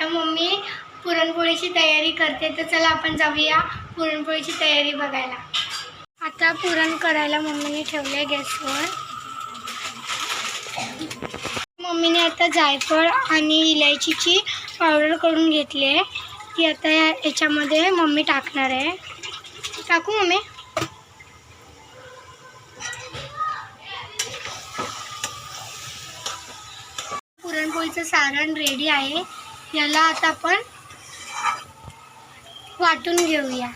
आता मम्मी पुरणपोळीची तयारी करते. तर चला आपण जाऊया पुरणपोळीची तयारी बघायला. आता पुरण करायला मम्मीने ठेवले गॅसवर. मम्मीने आता जायफळ आणि इलायचीची पावडर करून घेतली आहे. ती आता या- याच्यामध्ये मम्मी टाकणार आहे. टाकू मम्मी? पुरणपोळीचं सारण रेडी आहे. याला आता आपण वाटून घेऊया.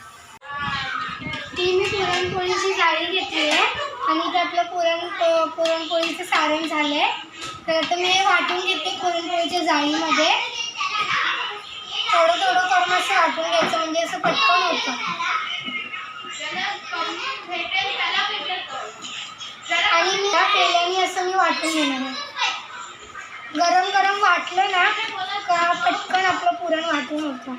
ती मी पुरणपोळीची जाळी घेतली आहे आणि ते आपलं पुरण पुरणपोळीचं सारण झालं आहे तर आता मी हे वाटून घेते पुरणपोळीच्या जाळीमध्ये. थोडं थोडं करून असं वाटून घ्यायचं म्हणजे असं पटकन होतं. आणि मी या पेल्याने असं मी वाटून घेणार आहे. गरम गरम वाटलं ना का पटकन आपलं पुरण वाटून होतं.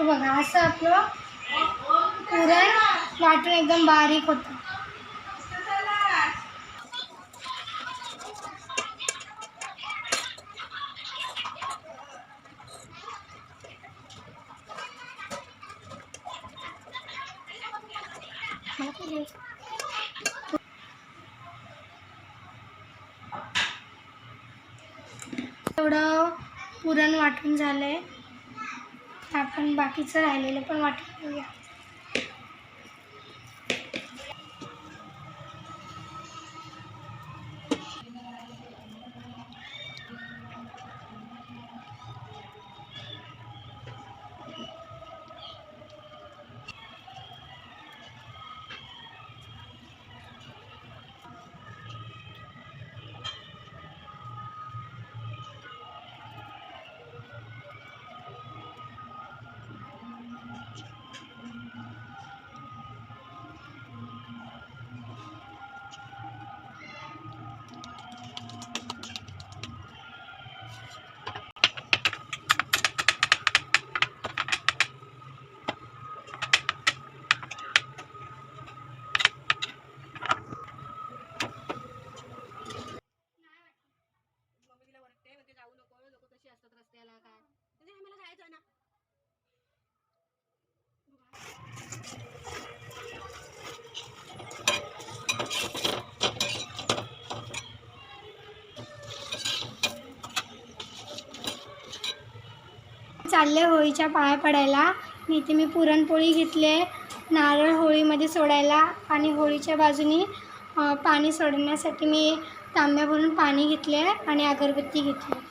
बघा असं आपलं पुरण वाटून एकदम बारीक होतं मला काय द्यायचं? एवढं पुरण वाटून झालं आहे आपण बाकीचं राहिलेलं पण वाटून घेऊया. चालले होळीच्या पाया पडायला. मी इथे मी पुरणपोळी घेतले नारळ होळीमध्ये सोडायला आणि होळीच्या बाजूनी पाणी सोडण्यासाठी मी तांब्या भरून पाणी घेतले आणि अगरबत्ती घेतली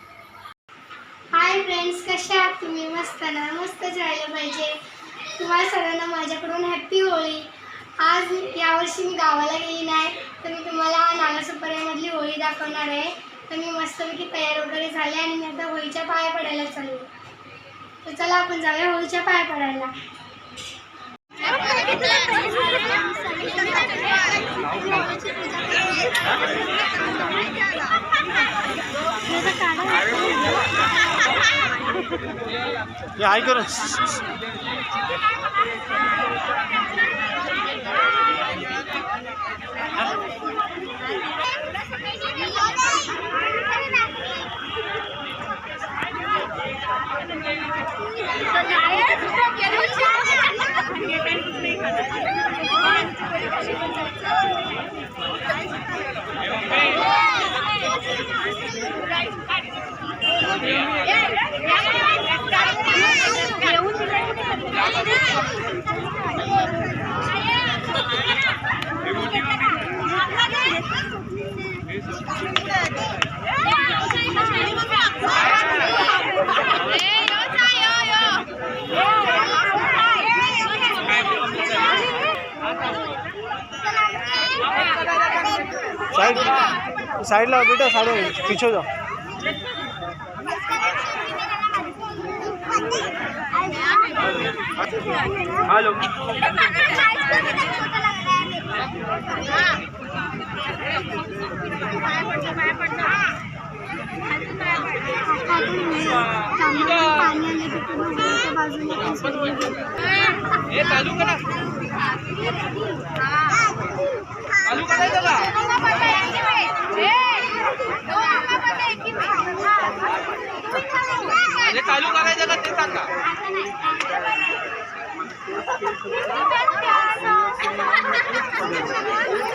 आहात. तुम्ही मस्त ना? मस्त राहिलं पाहिजे. तुम्हाला सगळ्यांना माझ्याकडून हॅप्पी होळी. आज यावर्षी मी गावाला गेली नाही तर मी तुम्हाला नालासोपाऱ्यामधली होळी दाखवणार आहे. तर मी मस्तपैकी तयार वगैरे झाले आणि मी आता होळीच्या पाया पडायला चालू तर चला आपण जाऊया होळीच्या पाया पडायला. हे आहे कर साइड साइडला बेटा साइड पीछे जाओ हेलो. चालू करा. चालू करायचं का हे चालू करायचं का ते सांगा.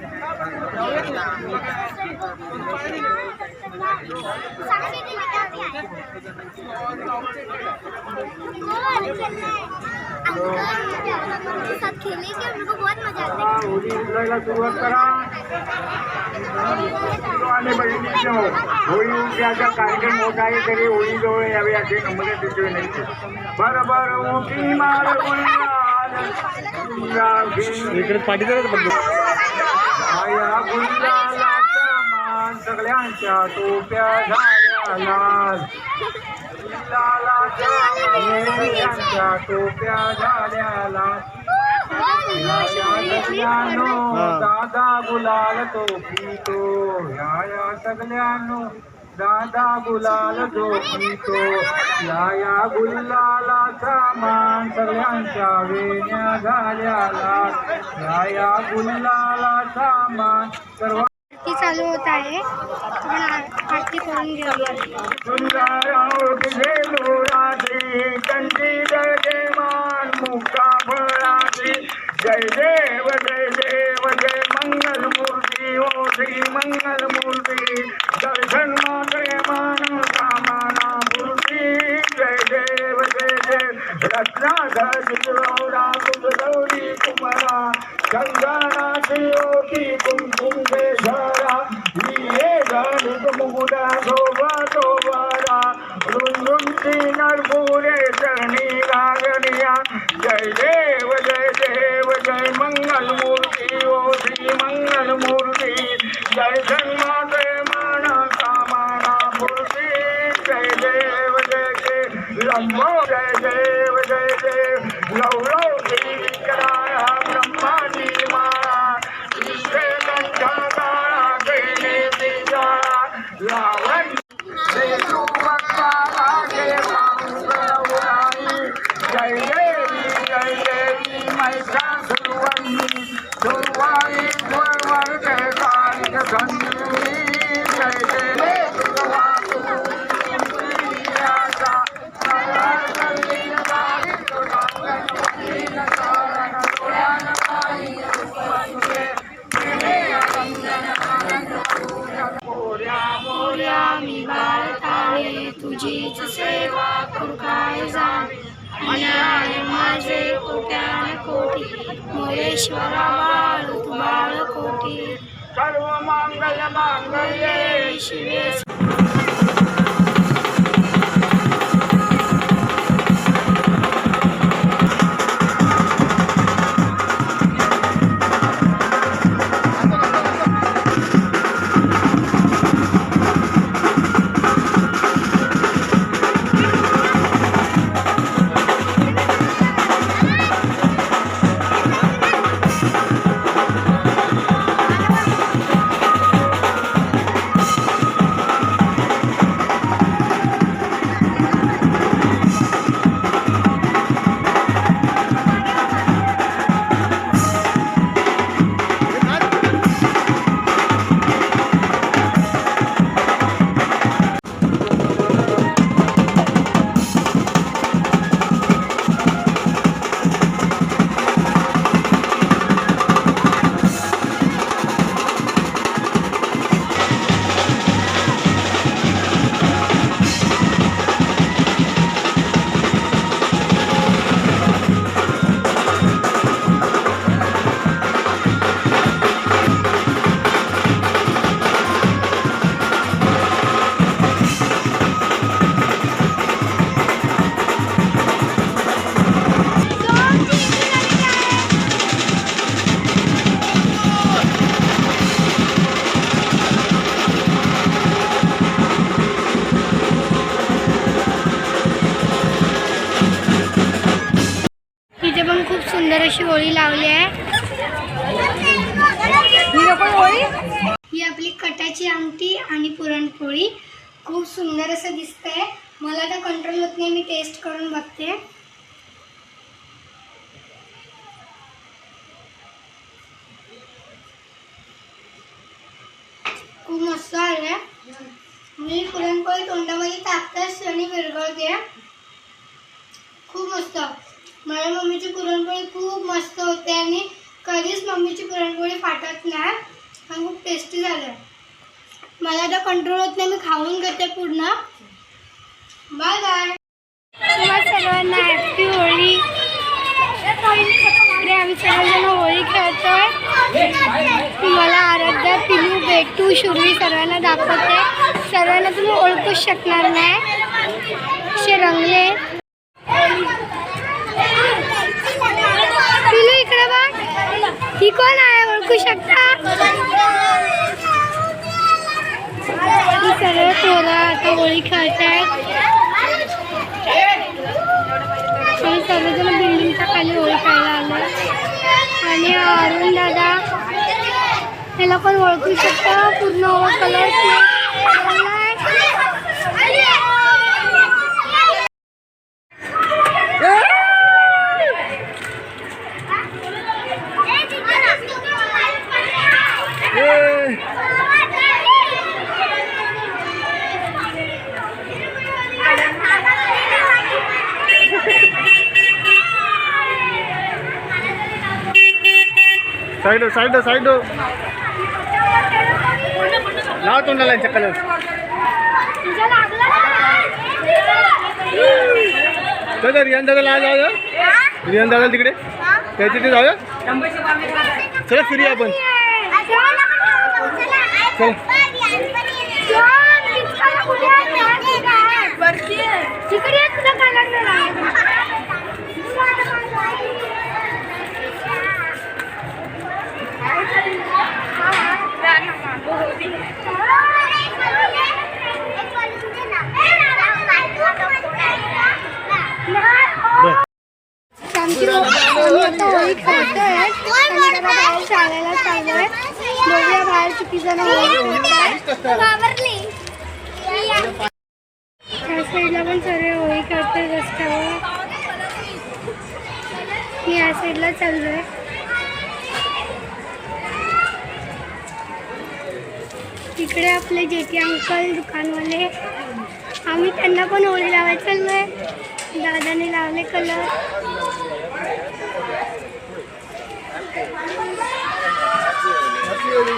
साथ खेलने के हम लोग बहुत मज़ा आता है होळी करा. आणि कार्यक्रम मोठा आहे तरी होळी जवळ यावे असे नम्र सुचवे नाही बरोबर उठी मार इकडे पाठीतच बघ गुलालाचा मान सगळ्यांच्या टोप्या झाल्या लाल सगळ्यांच्या टोप्या झाल्या लाल सगळ्यांनो दादा गुलाल तो पितो. या या सगळ्यांनो दादा गुलाल जो पितो या या गुलालाचा मान सगळ्यांच्या वेण्या झाल्या लाल या या गुलालाचा मान सर्व आरती चालू होत आहे. आपण आ- आरती करून घेऊया सुंदर मान फळाचे जय देव जय देव जय मंगल मूर्ती ओ श्री मंगल मूर्ती दर्शन मात्रे मान मूर्ती। जय देव जय देव। रत्नाधर गौरा गौरी कुमारा। चंदनाची ओटी कुमकुम केशरा लिये गणित मुकुटा शोभा शोभारा। रुंदुंची नरभू सुंदर अशी होळी लावली आहे. ही आपली कटाची आमटी आणि पुरणपोळी. खूप सुंदर असं दिसतंय. मला तर कंट्रोल होत नाही मी टेस्ट करून बघते. खूप मस्त आले. मी पुरणपोळी तोंडामध्ये टाकताच आणि विरघळते खूप मस्त. माझ्या मम्मीची पुरणपोळी खूप मस्त होते आणि कधीच मम्मीची पुरणपोळी फाटत नाही आणि खूप टेस्टी झालं. मला आता कंट्रोल होत नाही मी खाऊन घेते पूर्ण. बाय बाय सर्वांना हॅपी होळी. आम्ही सर्वजण होळी खेळतोय. तुम्हाला आराध्या पिलू भेटू शुरवी सर्वांना दाखवते. सर्वांना तुम्ही ओळखूच शकणार नाही. असे रंगले पिलू इकडे बघ ही कोण आहे? ओळखू शकता? ही सर्व पोरं आता होळी खेळतायत. आम्ही सर्वजण बिल्डिंगच्या खाली होळी खेळायला आलो आणि अरुण दादा ह्याला पण ओळखू शकता? पूर्ण कलर साईड साईड साईड लाव तोंडाला यांच्या कलर चल रियान दादा रियान दादा तिकडे. त्याच्या तिथे जाऊया. चला फिरूया आपण. चल. तिकडे होळी खेळतोय बाहेर चालायला चाललोय बघूया बाहेर किती जण होळी खेळतायत त्या साईडला पण सर्व होळी खेळतोय रस्त्यावर मी या साईडला चाललोय. तिकडे आपले जेठी अंकल दुकानवाले. आम्ही त्यांना पण होळी लावायला चाललोय. दादाने लावले colour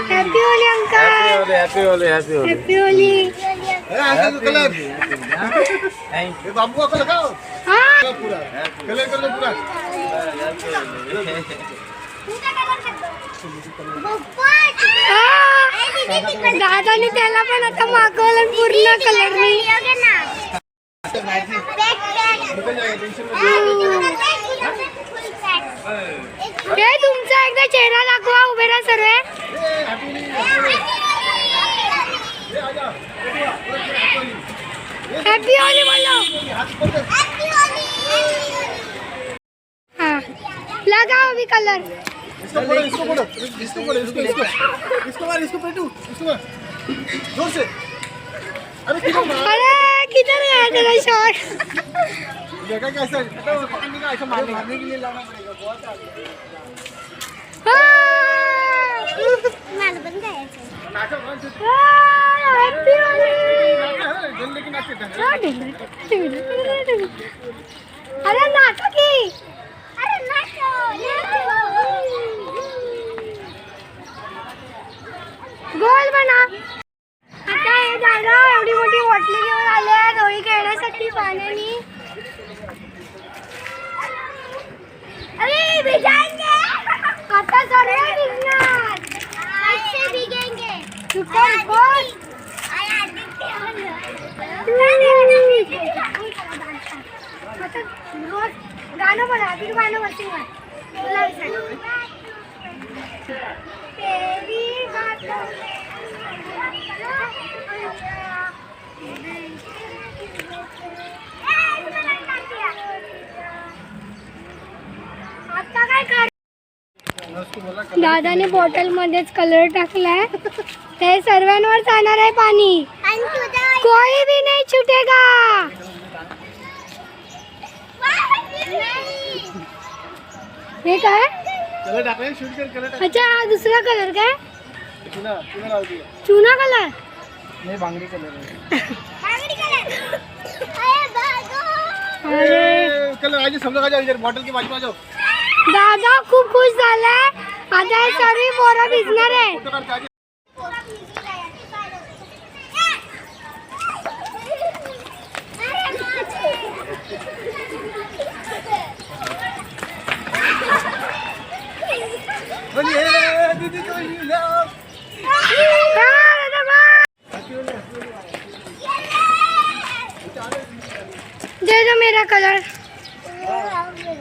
happy Holi uncle happy Holi happy Holi happy Holi colour बाबू का कलर का हा पूरा कलर कर दो पूरा हा. दादाने त्याला पण आता मागवलं पूर्ण कलरनी हे तुमचा एकदा चेहरा दाखवा उभे राहा सर्व होली बोलो हा लगाओ अभी कलर इसको पकड़ो इसको पकड़ो इसको पकड़ो इसको इसको इसको मार इसको पेटू इसको मार जोर से अरे किधर मार अरे किधर गया तेरा शॉट देखा कैसा तो पकड़ने का ऐसा मारने मारने के लिए लाना पड़ेगा बहुत आगे नाचो नाचो हॅपी होली जल्दी की। नाचते अरे नाचो की गोल बना। आता हे दादा एवढी मोठी बॉटली घेऊन आले आहेत. होळी खेळण्यासाठी पाण्यानी। अरे भिजाएंगे आता सर्व भिजणार रुको रुको आता रोज गाणं म्हणा तू गाणं म्हणते म्हण. तुला विचार. तेरी बातों आता काय उसको बोला कलर दादाने बॉटलमध्येच कलर टाकलाय. ते सर्वांवर जाणार आहे पाणी. आणि तुझं कोई भी नाही छुटेगा. नाही. हे काय? कलर टाकले शूट कर कलर टाक अच्छा हा दुसरा कलर काय? चुना चुना लाव दिया चुना कलर नाही बांगडी कलर आहे बांगडी कलर. अरे. बाबा. अरे कलर आज सब लोग आ जाओ इधर? बॉटल के बाजू में आ जाओ. दादा खूब खुश झाला आता हे सर्व पोरं भिजणार आहे. दे दो मेरा कलर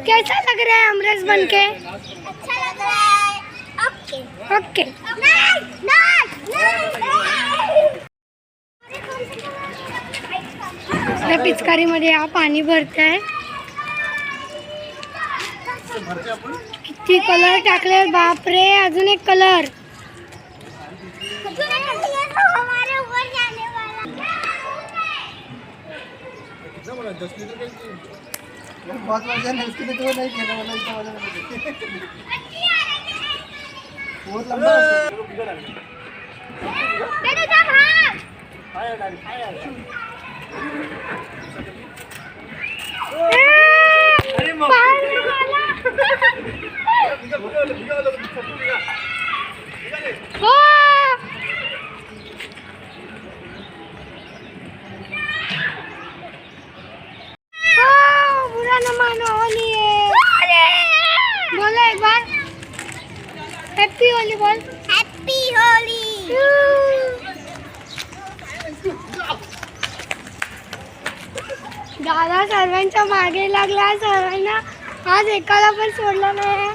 कैसा लग रहा है अमरस बन के अच्छा लग रहा है। ओके। ओके। आपल्या पिचकारीमध्ये हा पाणी भरत आहे भरते आपण किती कलर टाकले बापरे अजून एक कलर हमारे बहुत मजा नहीं उसके लिए तो वो नहीं खेलने वाला इतना मजा नहीं बहुत लंबा है। बेटा जा भाग अरे बिगड़ बिगड़ बिगड़ बिगड़ बिगड़ हो हो, बुरा न मानो होली है बोलो एक बार हैप्पी होली बोल हैप्पी होली दादा सर्वांच्या मागे लागला सर्वांना आज एकाला पण सोडला नाही.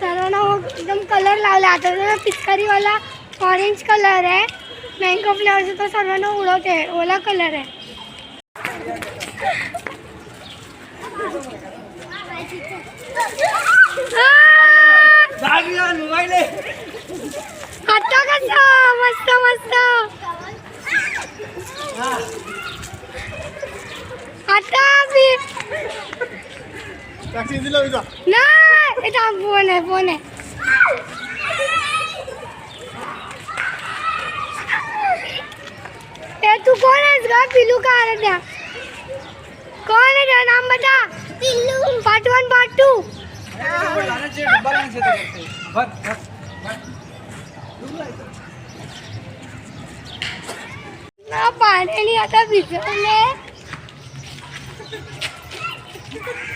सर्वांना हो- एकदम कलर लावला. आता तर पिचकारीवाला ऑरेंज कलर आहे. मँगो फ्लेवरचा तो सर्वांना उडवते. ओला कलर आहे. आता कसं? मस्त मस्त. आता मी टॅक्सी दिला विजा नाही इथं फोन आहे फोन आहे ए तू कोण आहेस ग पिलू का आला त्या कोण आहे त्या नाम बता पिल्लू पार्ट वन पार्ट टू ना पाण्याने आता भिजवले कोणताही बँक कलर पूरा बँक होती हा वास पण नाही बदल काय आज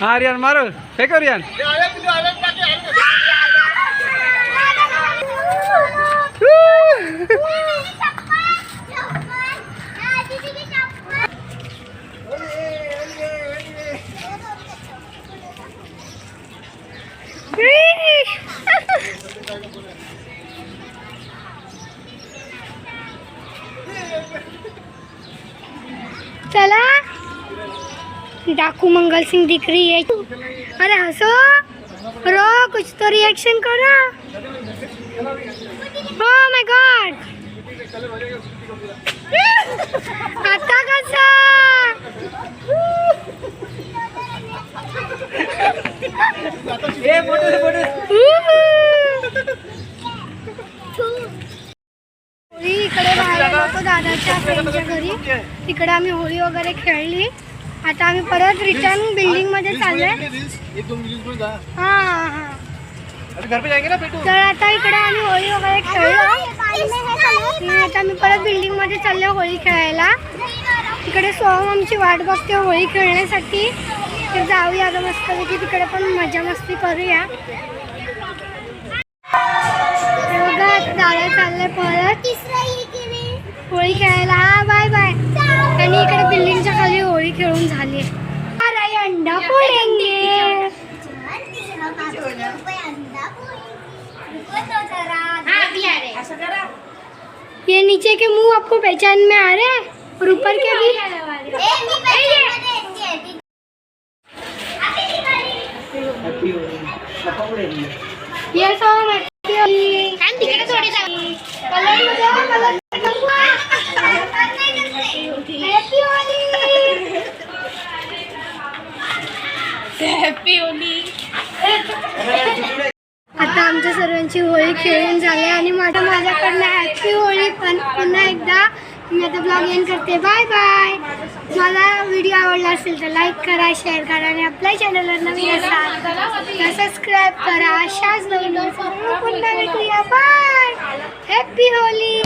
हा रियान मारो फेको रियान ये चला. डाकू मंगल सिंह दिख रही है अरे हंसो. रो कुछ तो रिएक्शन करो. ओ माय गॉड आता कसा? होळी इकडे बाहेर दादाच्या फ्रेंडच्या घरी. तिकडे आम्ही होळी वगैरे खेळली. आता आम्ही परत रिटर्न बिल्डिंगमध्ये चाललोय. एक हां हां. तर आता इकडे आम्ही होळी वगैरे खेळलो. आता मी परत बिल्डिंगमध्ये चाललो होळी खेळायला. तिकडे सोहम आमची वाट बघते होळी खेळण्यासाठी. तर जाऊया आता मस्तपैकी तिकडे पण मजा मस्ती करूया. बघा दादा चाललंय परत. होळी खेळायला. हा बाय बाय आणि इकडे बिल्डिंगच्या खाली होळी खेळून झाली. अरे अंडा फोडेंगे ये नीचे के मुँह आपको पहचान में आ रहे हैं? और ऊपर के भी? माझ्या माझ्याकडनं हॅपी होळी पण पुन्हा एकदा मी आता ब्लॉग एंड करते. बाय बाय मला व्हिडिओ आवडला असेल तर लाईक करा शेअर करा आणि आपल्या चॅनलला नवीन असाल तर सबस्क्राईब करा. अशाच नवीन पुन्हा भेटूया. Bye happy Holy